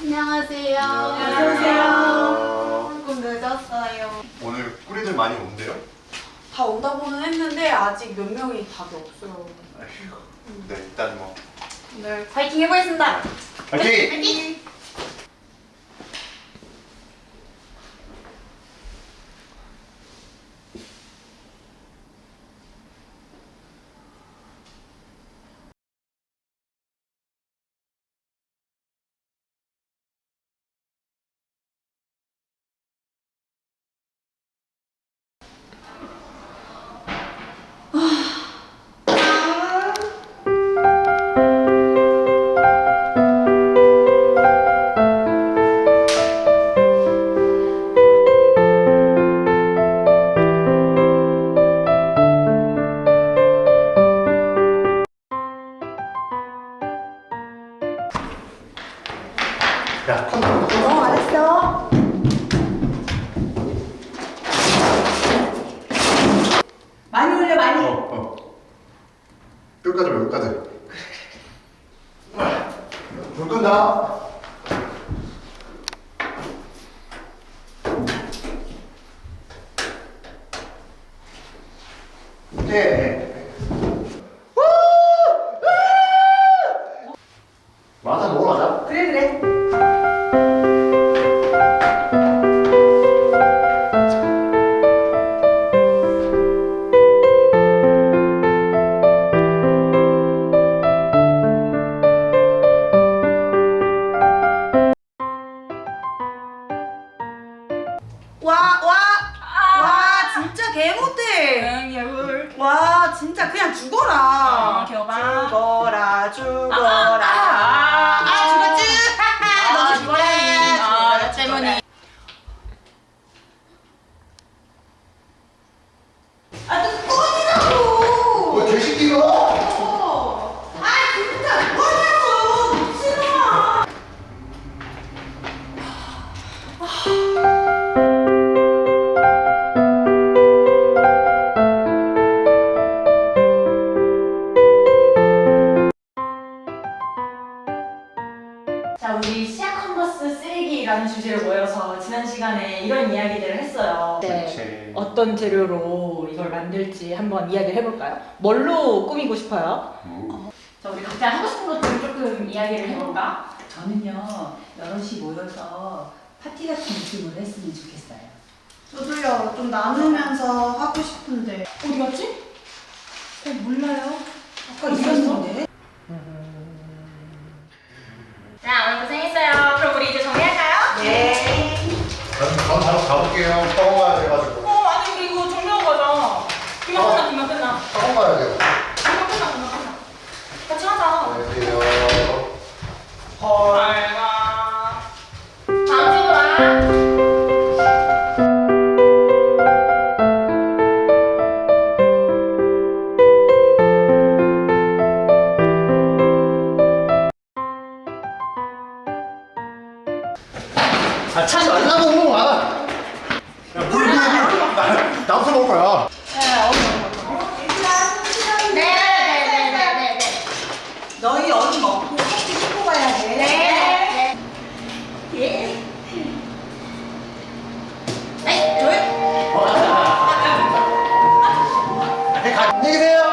안녕하세요. 안녕하세요. 조금 늦었어요. 오늘 꾸리들 많이 온대요? 다 온다고는 했는데 아직 몇 명이 답이 없어요. 아휴. 네, 일단 뭐. 오늘 파이팅 해보겠습니다. 파이팅! 파이팅! 어, 알았어. 많이 올려, 많이. 어, 어. 끝까지 봐, 끝까지. 불 끈다. 네. 가자. 그래, 그 와, 와, 와, 진짜 개 못해. 와, 진짜 그냥 죽어라. 아. 죽어라, 죽어라. 라는 주제로 모여서 지난 시간에 이런 이야기들을 했어요. 그치. 어떤 재료로 이걸 만들지 한번 이야기를 해볼까요? 뭘로 꾸미고 싶어요? 음. 자, 우리 각자 하고 싶은 것들 조금 이야기를 해볼까? 저는요 여럿이 모여서 파티 같은 느낌으로 했으면 좋겠어요. 저도요, 좀 나누면서 하고 싶은데. 어디 갔지? 잘 몰라요. 아까 있었는데. 볼게요. 학원 가야 돼가지고. 어, 아니, 이거 정리하고 가자. 금방 끝나, 금방 끝나. 학원 가야 돼요. 금방 끝나, 금방 끝나. 같이 하자. 안녕하세요. 헐. 다음 주로 와. 가, 안녕히 계세요!